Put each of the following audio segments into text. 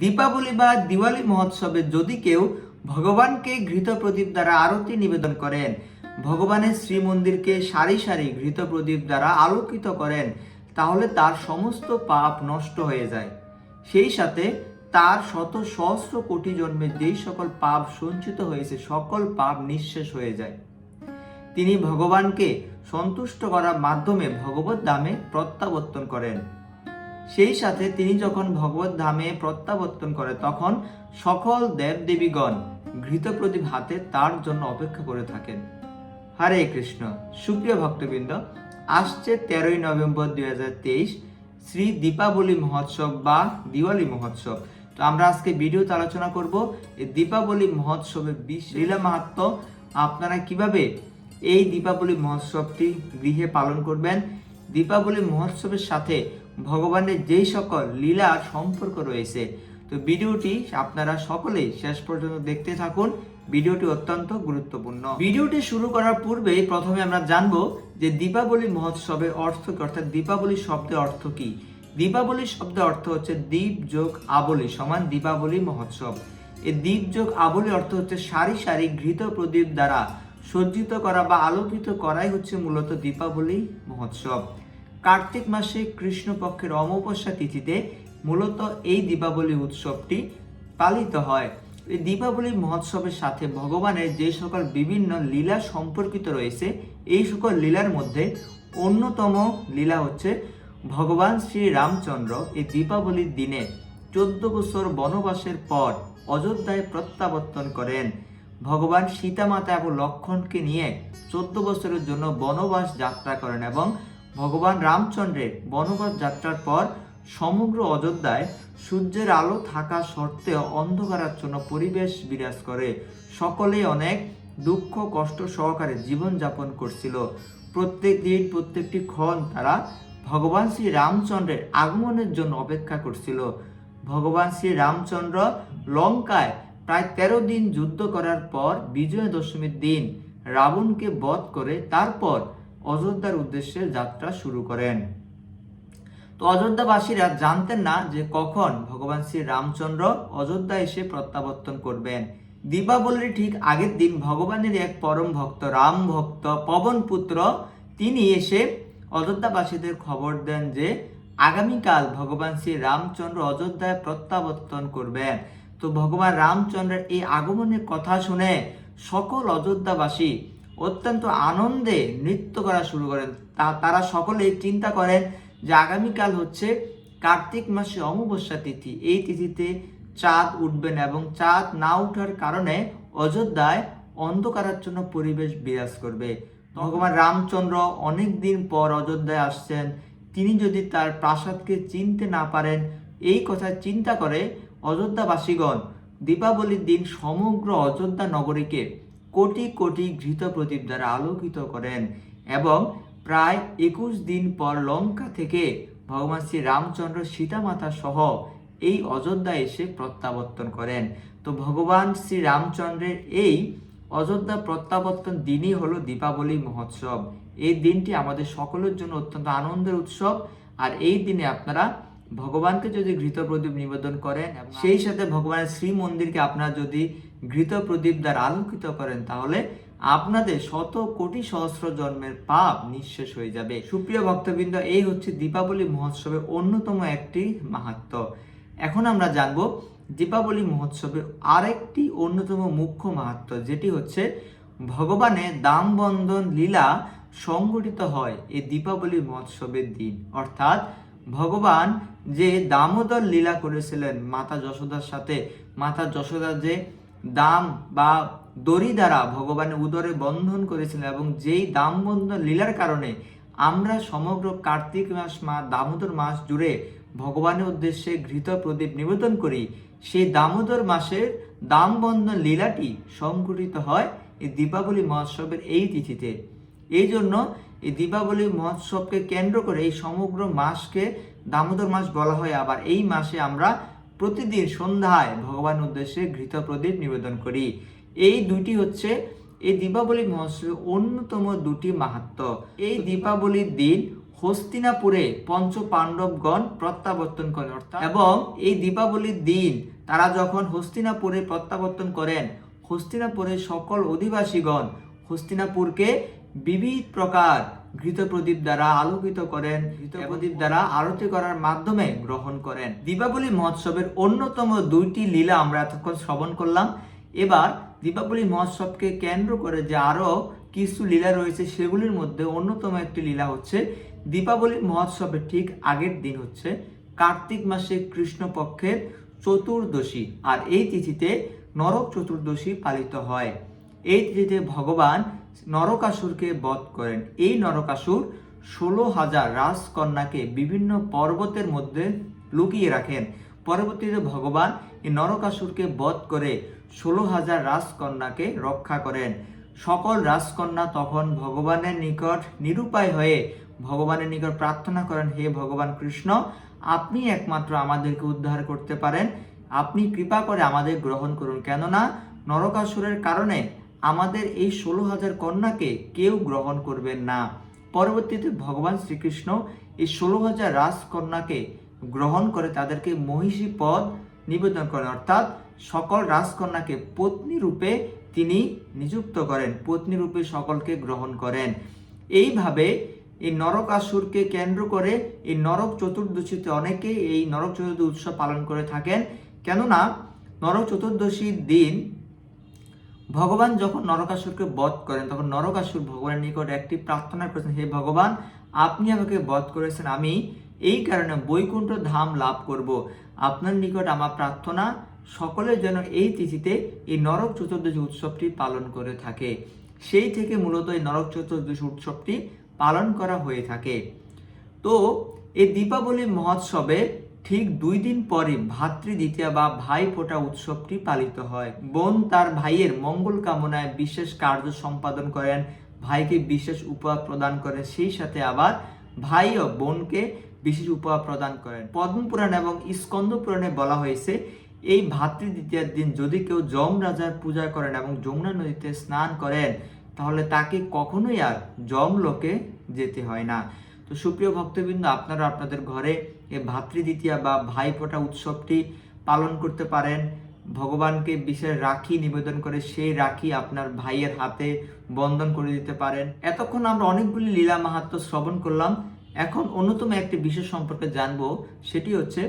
দীপাবলি বা দিওয়ালি মহোৎসবে যদি কেউ ভগবানকে ঘৃত প্রদীপ দ্বারা আরতি নিবেদন করেন, ভগবানের শ্রীমন্দিরকে সারি সারি ঘৃত প্রদীপ দ্বারা আলোকিত করেন, তাহলে তার সমস্ত পাপ নষ্ট হয়ে যায়। সেই সাথে তার শত সহস্র কোটি জন্মে যেই সকল পাপ সঞ্চিত হয়েছে, সকল পাপ নিঃশেষ হয়ে যায়। তিনি ভগবানকে সন্তুষ্ট করার মাধ্যমে ভগবত ধামে প্রত্যাবর্তন করেন। সেই সাথে তিনি যখন ভগবত ধামে প্রত্যাবর্তন করে, তখন সকল দেবদেবীগণ ঘৃত প্রদীপ হাতে তার জন্য অপেক্ষা করে থাকেন। হরে কৃষ্ণ। সুপ্রিয় ভক্তবৃন্দ, আসছে তেরোই নভেম্বর দুই হাজার তেইশ শ্রী দীপাবলি মহোৎসব বা দিওয়ালি মহোৎসব। তো আমরা আজকে ভিডিওতে আলোচনা করব এই দীপাবলি মহোৎসবের বিশ লীলা মাহাত্ম। আপনারা কীভাবে এই দীপাবলি মহোৎসবটি গৃহে পালন করবেন? দীপাবলি মহোৎসবের সাথে ভগবানের যেই সকল লীলার সম্পর্ক রয়েছে। তো ভিডিওটি আপনারা সকলেই শেষ পর্যন্ত দেখতে থাকুন। ভিডিওটি অত্যন্ত গুরুত্বপূর্ণ। ভিডিওটি শুরু করার পূর্বেই প্রথমে আমরা জানব যে দীপাবলি মহোৎসবের অর্থ কি? অর্থাৎ দীপাবলি শব্দের অর্থ কি? দীপাবলি শব্দের অর্থ হচ্ছে দ্বীপ, যোগ, আবলি সমান দীপাবলি মহোৎসব। এই দ্বীপ, যোগ, আবলি অর্থ হচ্ছে সারি সারি ঘৃত প্রদীপ দ্বারা সজ্জিত করা বা আলোকিত করাই হচ্ছে মূলত দীপাবলি মহোৎসব। কার্তিক মাসে কৃষ্ণপক্ষের অমাবস্যা তিথিতে মূলত এই দীপাবলি উৎসবটি পালিত হয়। এই দীপাবলি মহোৎসবের সাথে ভগবানের যে সকল বিভিন্ন লীলা সম্পর্কিত রয়েছে, এই সকল লীলার মধ্যে অন্যতম লীলা হচ্ছে ভগবান শ্রী রামচন্দ্র এই দীপাবলির দিনে চোদ্দ বছর বনবাসের পর অযোধ্যায় প্রত্যাবর্তন করেন। ভগবান সীতামাতা এবং লক্ষণকে নিয়ে চোদ্দ বছরের জন্য বনবাস যাত্রা করেন এবং ভগবান রামচন্দ্রের বনবাস যাত্রার পর সমগ্র অযোধ্যায় সূর্যের আলো থাকা সত্ত্বেও অন্ধকারাচ্ছন্ন পরিবেশ বিরাজ করে। সকলেই অনেক দুঃখ, কষ্ট সহকারে জীবনযাপন করছিল। প্রত্যেক দিন প্রত্যেকটি ক্ষণ তারা ভগবান শ্রী রামচন্দ্রের আগমনের জন্য অপেক্ষা করছিল। ভগবান শ্রী রামচন্দ্র লঙ্কায় প্রায় তেরো দিন যুদ্ধ করার পর বিজয়া দশমীর দিন রাবণকে বধ করে তারপর অযোধ্যার উদ্দেশ্যে যাত্রা শুরু করেন। তো অযোধ্যাবাসীরা জানতেন না যে কখন ভগবান শ্রী রামচন্দ্র অযোধ্যা এসে প্রত্যাবর্তন করবেন। দীপাবলির ঠিক আগের দিন ভগবানের এক পরম ভক্ত, রাম ভক্ত, পবন পুত্র, তিনি এসে অযোধ্যাবাসীদের খবর দেন যে আগামীকাল ভগবান শ্রী রামচন্দ্র অযোধ্যায় প্রত্যাবর্তন করবেন। তো ভগবান রামচন্দ্রের এই আগমনের কথা শুনে সকল অযোধ্যাবাসী অত্যন্ত আনন্দে নৃত্য করা শুরু করেন। তা, তারা সকলেই চিন্তা করেন যে আগামীকাল হচ্ছে কার্তিক মাসে অমাবস্যা তিথি। এই তিথিতে চাঁদ উঠবেন এবং চাঁদ না ওঠার কারণে অযোধ্যায় অন্ধকারাচ্ছন্ন পরিবেশ বিরাজ করবে। ভগবান রামচন্দ্র অনেক দিন পর অযোধ্যায় আসছেন। তিনি যদি তার প্রাসাদকে চিনতে না পারেন, এই কথা চিন্তা করে অযোধ্যাবাসীগণ দীপাবলির দিন সমগ্র অযোধ্যা নগরীকে কোটি কোটি ঘৃত প্রদীপ দ্বারা আলোকিত করেন এবং প্রায় একুশ দিন পর লঙ্কা থেকে ভগবান শ্রী রামচন্দ্র সীতামাতা সহ এই অযোধ্যা এসে প্রত্যাবর্তন করেন। তো ভগবান শ্রী রামচন্দ্রের এই অযোধ্যা প্রত্যাবর্তন দিনই হলো দীপাবলি মহোৎসব। এই দিনটি আমাদের সকলের জন্য অত্যন্ত আনন্দের উৎসব। আর এই দিনে আপনারা ভগবানকে যদি ঘৃত প্রদীপ নিবেদন করেন সেই সাথে ভগবানের শ্রী মন্দিরকে আপনারা যদি ঘৃত প্রদীপ দ্বারা আলোকিত করেন, তাহলে আপনাদের শত কোটি সহস্র জন্মের পাপ নিঃশেষ হয়ে যাবে। সুপ্রিয় ভক্তবৃন্দ, এই হচ্ছে দীপাবলি মহোৎসবের অন্যতম একটি মাহাত্ম। এখন আমরা জানব দীপাবলি মহোৎসবের আরেকটি অন্যতম মুখ্য মাহাত্ম, যেটি হচ্ছে ভগবানের দাম বন্ধন লীলা সংগঠিত হয় এই দীপাবলি মহোৎসবের দিন। অর্থাৎ ভগবান যে দামোদর লীলা করেছিলেন, মাতা যশোদার সাথে, মাতা যশোদা যে দাম বা দড়ি দ্বারা ভগবানের উদরে বন্ধন করেছিলেন এবং যেই দাম বন্ধন লীলার কারণে আমরা সমগ্র কার্তিক মাস মা দামোদর মাস জুড়ে ভগবানের উদ্দেশ্যে ঘৃত প্রদীপ নিবেদন করি, সেই দামোদর মাসের দাম বন্ধন লীলাটি সংঘটিত হয় এই দীপাবলি মহোৎসবের এই তিথিতে। এই জন্য এই দীপাবলি মহোৎসবকে কেন্দ্র করে এই সমগ্র মাসকে দামোদর মাস বলা হয়। আবার এই মাসে আমরা প্রতিদিন সন্ধ্যায় ভগবান উদ্দেশ্যে ঘৃত প্রদীপ নিবেদন করি। এই দুটি হচ্ছে, এই দীপাবলি মহোৎসবের অন্যতম দুটি মাহাত্ম। এই দীপাবলির দিন হস্তিনাপুরে পঞ্চ পাণ্ডবগণ প্রত্যাবর্তন করেন, অর্থাৎ এবং এই দীপাবলির দিন তারা যখন হস্তিনাপুরে প্রত্যাবর্তন করেন, হস্তিনাপুরের সকল অধিবাসীগণ হস্তিনাপুরকে বিবিধ প্রকার ঘৃত প্রদীপ দ্বারা আলোকিত করেন ঘৃত প্রদীপ দ্বারা আরতি করার মাধ্যমে গ্রহণ করেন। দীপাবলি মহোৎসবের অন্যতম দুইটি লীলা আমরা এতক্ষণ শ্রবণ করলাম। এবার দীপাবলি মহোৎসবকে কেন্দ্র করে যে আরও কিছু লীলা রয়েছে সেগুলির মধ্যে অন্যতম একটি লীলা হচ্ছে দীপাবলি মহোৎসবের ঠিক আগের দিন হচ্ছে কার্তিক মাসে কৃষ্ণপক্ষের চতুর্দশী আর এই তিথিতে নরক চতুর্দশী পালিত হয়। এই তিথিতে ভগবান নরকাসুরকে বধ করেন। এই নরকাসুর ষোলো হাজার রাজকন্যাকে বিভিন্ন পর্বতের মধ্যে লুকিয়ে রাখেন। পরবর্তীতে ভগবান এই নরকাসুরকে বধ করে ষোলো হাজার রাজকন্যাকে রক্ষা করেন। সকল রাজকন্যা তখন ভগবানের নিকট নিরুপায় হয়ে ভগবানের নিকট প্রার্থনা করেন, হে ভগবান কৃষ্ণ, আপনি একমাত্র আমাদেরকে উদ্ধার করতে পারেন। আপনি কৃপা করে আমাদের গ্রহণ করুন। কেননা নরকাসুরের কারণে আমাদের এই ষোলো হাজার কন্যাকে কেউ গ্রহণ করবেন না। পরবর্তীতে ভগবান শ্রীকৃষ্ণ এই ষোলো হাজার রাজকন্যাকে গ্রহণ করে তাদেরকে মহিষী পদ নিবেদন করেন। অর্থাৎ সকল রাজকন্যাকে পত্নী রূপে তিনি নিযুক্ত করেন, পত্নী রূপে সকলকে গ্রহণ করেন। এইভাবে এই নরকাসুরকে কেন্দ্র করে এই নরক চতুর্দশীতে অনেকেই এই নরক চতুর্দশী উৎসব পালন করে থাকেন। কেননা নরক চতুর্দশীর দিন ভগবান যখন নরকাসুরকে বধ করেন, তখন নরকাসুর ভগবানের নিকট একটি প্রার্থনা করেছেন, হে ভগবান, আপনি আমাকে বধ করেছেন, আমি এই কারণে বৈকুণ্ঠ ধাম লাভ করব। আপনার নিকট আমার প্রার্থনা সকলের যেন এই তিথিতে এই নরক চতুর্দশী উৎসবটি পালন করে থাকে। সেই থেকে মূলত এই নরক চতুর্দশী উৎসবটি পালন করা হয়ে থাকে। তো, এই দীপাবলি মহোৎসবে ঠিক দুই দিন পরে ভাতৃ দ্বিতীয়া বা ভাই ফোঁটা উৎসবটি পালিত হয়। বোন তার ভাইয়ের মঙ্গল কামনায় বিশেষ কার্য সম্পাদন করেন, ভাইকে বিশেষ উপহার প্রদান করেন, সেই সাথে আবার ভাই ও বোনকে বিশেষ উপহার প্রদান করেন। পদ্মপুরাণ এবং স্কন্দ পুরাণে বলা হয়েছে, এই ভাতৃ দ্বিতীয়ার দিন যদি কেউ যম রাজার পূজা করেন এবং যমুনা নদীতে স্নান করেন, তাহলে তাকে কখনোই আর যম লোকে যেতে হয় না। তো সুপ্রিয় ভক্তবৃন্দ, আপনারা আপনাদের ঘরে এই ভাতৃ দ্বিতীয়া বা ভাইফোঁটা উৎসবটি পালন করতে পারেন। ভগবানকে বিশেষ রাখি নিবেদন করে সেই রাখি আপনার ভাইয়ের হাতে বন্ধন করে দিতে পারেন। এতক্ষণ আমরা অনেকগুলি লীলা মাহাত্ম শ্রবণ করলাম। এখন অন্যতম একটি বিষয় সম্পর্কে জানব, সেটি হচ্ছে,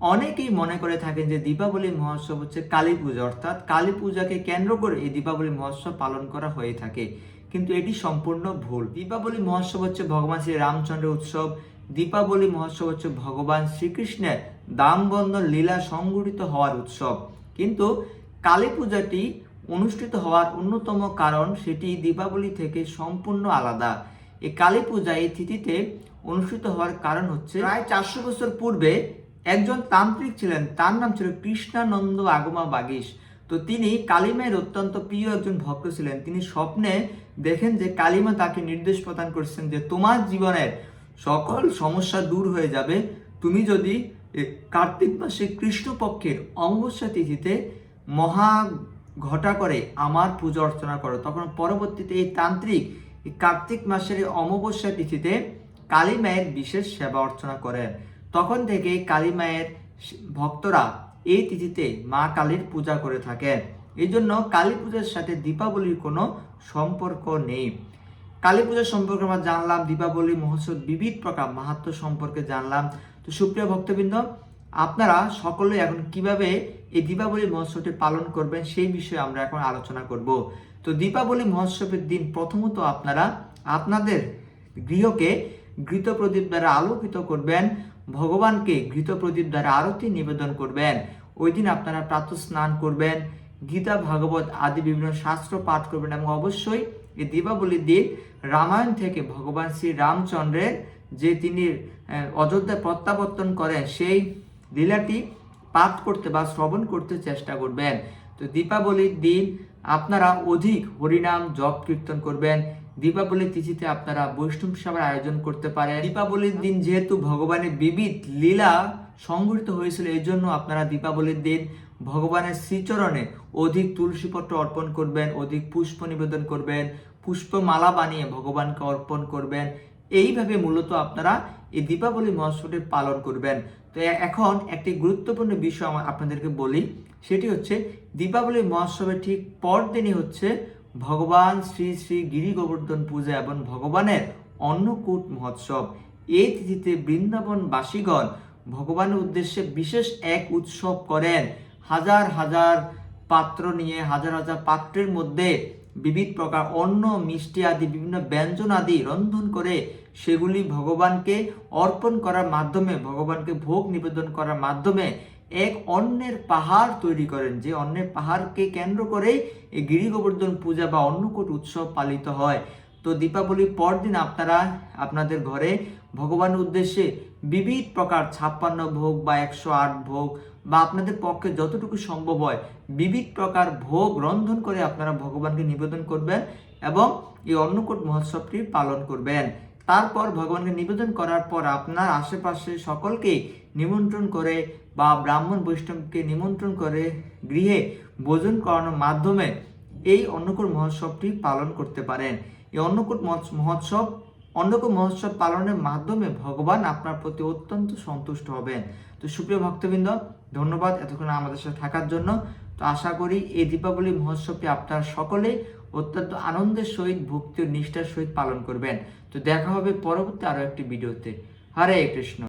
অনেকেই মনে করে থাকেন যে দীপাবলি মহোৎসব হচ্ছে কালী পূজা, অর্থাৎ কালী পূজাকে কেন্দ্র করে এই দীপাবলি মহোৎসব পালন করা হয়ে থাকে। কিন্তু এটি সম্পূর্ণ ভুল। দীপাবলি মহোৎসব হচ্ছে ভগবান শ্রী রামচন্দ্রের উৎসব। দীপাবলি মহোৎসব হচ্ছে ভগবান শ্রীকৃষ্ণের দামবন্ধন লীলা সংগঠিত হওয়ার উৎসব। কিন্তু কালী পূজাটি অনুষ্ঠিত হওয়ার অন্যতম কারণ সেটি দীপাবলি থেকে সম্পূর্ণ আলাদা। এই কালী পূজা এই তিথিতে অনুষ্ঠিত হওয়ার কারণ হচ্ছে প্রায় চারশো বছর পূর্বে একজন তান্ত্রিক ছিলেন, তার নাম ছিল কৃষ্ণানন্দ আগমা বাগিস তো তিনি কালিমায়ের অত্যন্ত প্রিয় একজন ভক্ত ছিলেন। তিনি স্বপ্নে দেখেন যে কালিমা তাকে নির্দেশ প্রদান করছেন যে তোমার জীবনের সকল সমস্যা দূর হয়ে যাবে। তুমি যদি কার্তিক মাসে কৃষ্ণপক্ষের অমাবস্যা তিথিতে মহা ঘটা করে আমার পূজা অর্চনা করো, তখন পরবর্তীতে এই তান্ত্রিক কার্তিক মাসের অমাবস্যা তিথিতে কালী মায়ের বিশেষ সেবা অর্চনা করেন। তখন থেকে কালী মায়ের ভক্তরা এই তিথিতে মা কালীর পূজা করে থাকেন। এই জন্য কালী পূজার সাথে দীপাবলির কোনো সম্পর্ক নেই। কালী পূজা সম্পর্কে আমরা জানলাম, দীপাবলি, মহোৎসব, বিবিধ প্রকার মাহাত্ম সম্পর্কে জানলাম। তো সুপ্রিয় ভক্তবৃন্দ, আপনারা সকলে এখন কীভাবে এই দীপাবলি মহোৎসবটি পালন করবেন সেই বিষয়ে আমরা এখন আলোচনা করব। তো দীপাবলি মহোৎসবের দিন প্রথমত আপনারা আপনাদের গৃহকে ঘৃত প্রদীপ দ্বারা আলোকিত করবেন, ভগবানকে ঘৃত প্রদীপ দ্বারা আরতি নিবেদন করবেন, ওই দিন আপনারা প্রাতঃ স্নান করবেন, গীতা, ভাগবত আদি বিভিন্ন শাস্ত্র পাঠ করবেন এবং অবশ্যই এই দীপাবলির দিন রামায়ণ থেকে ভগবান শ্রী রামচন্দ্রের যে তিনি আহ, অযোধ্যায় প্রত্যাবর্তন করেন সেই লীলাটি পাঠ করতে বা শ্রবণ করতে চেষ্টা করবেন। তো দীপাবলির দিন আপনারা অধিক হরিনাম জপ কীর্তন করবেন। দীপাবলির তিথিতে আপনারা বৈষ্ণব সভার আয়োজন করতে পারেন। দীপাবলির দিন যেহেতু ভগবানের বিবিধ লীলা সংঘটিত হয়েছিল এই জন্য আপনারা দীপাবলির দিন ভগবানের শ্রীচরণে অধিক তুলসীপত্র অর্পণ করবেন, অধিক পুষ্প নিবেদন করবেন, পুষ্পমালা বানিয়ে ভগবানকে অর্পণ করবেন। এইভাবে মূলত আপনারা এই দীপাবলি মহোৎসবটি পালন করবেন। তো এখন একটি গুরুত্বপূর্ণ বিষয় আমার আপনাদেরকে বলি, সেটি হচ্ছে দীপাবলি মহোৎসবের ঠিক পরদিনই হচ্ছে ভগবান শ্রী শ্রী গিরি গোবর্ধন পূজা এবং ভগবানের অন্নকূট মহোৎসব। এই তিথিতে বৃন্দাবনবাসীগণ ভগবানের উদ্দেশ্যে বিশেষ এক উৎসব করেন। হাজার হাজার পাত্র নিয়ে হাজার হাজার পাত্রের মধ্যে বিবিধ প্রকার অন্ন, মিষ্টি আদি, বিভিন্ন ব্যঞ্জন আদি রন্ধন করে সেগুলি ভগবানকে অর্পণ করার মাধ্যমে, ভগবানকে ভোগ নিবেদন করার মাধ্যমে এক অন্যের পাহাড় তৈরি করেন। যে অন্যের পাহাড়কে কেন্দ্র করেই এই গিরি গোবর্ধন পূজা বা অন্নকূট উৎসব পালিত হয়। তো দীপাবলির পরদিন আপনারা, আপনাদের ঘরে ভগবানের উদ্দেশ্যে বিবিধ প্রকার ছাপ্পান্ন ভোগ বা একশো আট ভোগ বা আপনাদের পক্ষে যতটুকু সম্ভব হয় বিবিধ প্রকার ভোগ রন্ধন করে আপনারা ভগবানকে নিবেদন করবেন এবং এই অন্নকূট মহোৎসবটি পালন করবেন। তারপর ভগবানকে নিবেদন করার পর আপনার আশেপাশে সকলকে নিমন্ত্রণ করে বা ব্রাহ্মণ বৈষ্ণবকে নিমন্ত্রণ করে গৃহে ভোজন করানোর মাধ্যমে এই অন্নকূট মহোৎসবটি পালন করতে পারেন। এই অন্নকূট মহোৎস- মহোৎসব অন্নকূট মহোৎসব পালনের মাধ্যমে ভগবান আপনার প্রতি অত্যন্ত সন্তুষ্ট হবেন। তো সুপ্রিয় ভক্তবৃন্দ, ধন্যবাদ এতক্ষণ আমাদের সাথে থাকার জন্য। তো আশা করি এই দীপাবলি মহোৎসবটি আপনারা সকলেই অত্যন্ত আনন্দের সহিত ভক্তি ও নিষ্ঠার সহিত পালন করবেন। তো দেখা হবে পরবর্তী আরও একটি ভিডিওতে। হরে কৃষ্ণ।